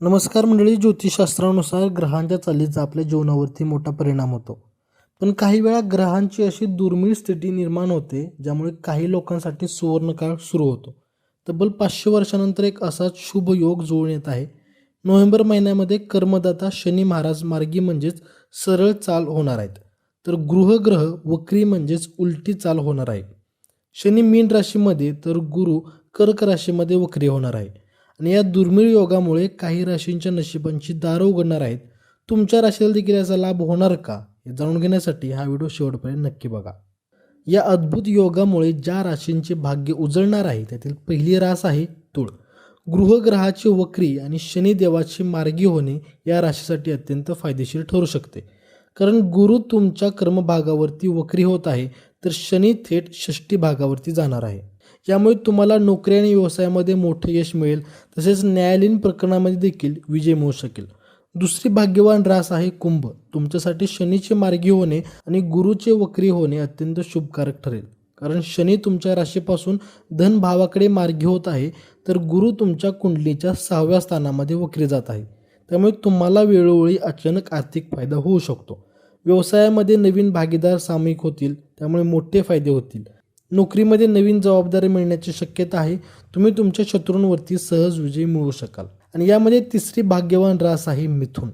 नमस्कार मंडळी ज्योतिषशास्त्रानुसार ग्रहांच्या चालीचा आपल्या जीवनावरती मोठा परिणाम होतो. पण काही वेळा ग्रहांची अशी दुर्मिळ स्थिती निर्माण होते ज्यामुळे काही लोकांसाठी सुवर्णकाळ सुरू होतो. तब्बल पाचशे वर्षानंतर एक असाच शुभ योग जुळून येत आहे. नोव्हेंबर महिन्यामध्ये कर्मदाता शनी महाराज मार्गी म्हणजेच सरळ चाल होणार आहेत. तर गृहग्रह वक्री म्हणजेच उलटी चाल होणार आहे. शनी मीन राशीमध्ये तर गुरु कर्क राशीमध्ये वक्री होणार आहे. आणि या दुर्मिळ योगामुळे काही राशींच्या नशिबांची दारं उघडणार आहेत. तुमच्या राशीला देखील याचा लाभ होणार का? हे जाणून घेण्यासाठी हा व्हिडिओ शेवटपर्यंत नक्की बघा. या अद्भुत योगामुळे ज्या राशींचे भाग्य उजळणार आहे त्यातील पहिली रास आहे तुळ. गृहग्रहाची वक्री आणि शनिदेवाची मार्गी होणे या राशीसाठी अत्यंत फायदेशीर ठरू शकते. कारण गुरु तुमच्या कर्मभागावरती वक्री होत आहे तर शनी थेट षष्टी भागावरती जाणार आहे. यामुळे तुम्हाला नोकरी आणि व्यवसायामध्ये मोठे यश मिळेल. तसेच न्यायालयीन प्रकरणामध्ये देखील विजय मिळू शकेल. दुसरी भाग्यवान रास आहे कुंभ. तुमच्यासाठी शनीचे मार्गी होणे आणि गुरुचे वक्री होणे अत्यंत शुभकारक ठरेल. कारण शनी तुमच्या राशीपासून धन भावाकडे मार्गी होत आहे. तर गुरु तुमच्या कुंडलीच्या सहाव्या स्थानामध्ये वक्री जात आहे. त्यामुळे तुम्हाला वेळोवेळी अचानक आर्थिक फायदा होऊ शकतो. व्यवसायामध्ये नवीन भागीदार सामायिक होतील. त्यामुळे मोठे फायदे होतील. नोकरीमध्ये नवीन जबाबदारी मिळण्याची शक्यता आहे. तुम्ही तुमच्या शत्रूंवरती सहज विजय मिळवू शकाल. आणि यामध्ये तिसरी भाग्यवान रास आहे मिथुन.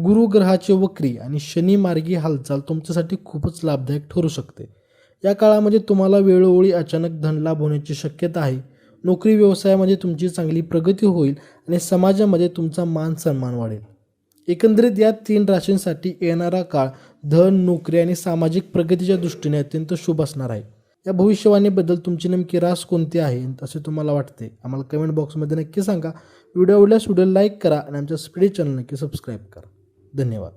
गुरु ग्रहाचे वक्री आणि शनी मार्गी हालचाल तुमच्यासाठी खूपच लाभदायक ठरू शकते. या काळामध्ये तुम्हाला वेळोवेळी अचानक धनलाभ होण्याची शक्यता आहे. नोकरी व्यवसायामध्ये तुमची चांगली प्रगती होईल आणि समाजामध्ये तुमचा मान सन्मान वाढेल. एकंदरीत या तीन राशींसाठी येणारा काळ धन नोकरी आणि सामाजिक प्रगतीच्या दृष्टीने अत्यंत शुभ असणार आहे. या भविष्यवाणीबद्दल तुमची नेमकी रास कोणती आहे? असे तुम्हाला वाटते. आम्हाला कमेंट बॉक्समध्ये नक्की सांगा. व्हिडिओ आवडल्यास व्हिडिओ लाईक करा आणि आमच्या स्पीडी चॅनल नक्की सबस्क्राईब करा. धन्यवाद.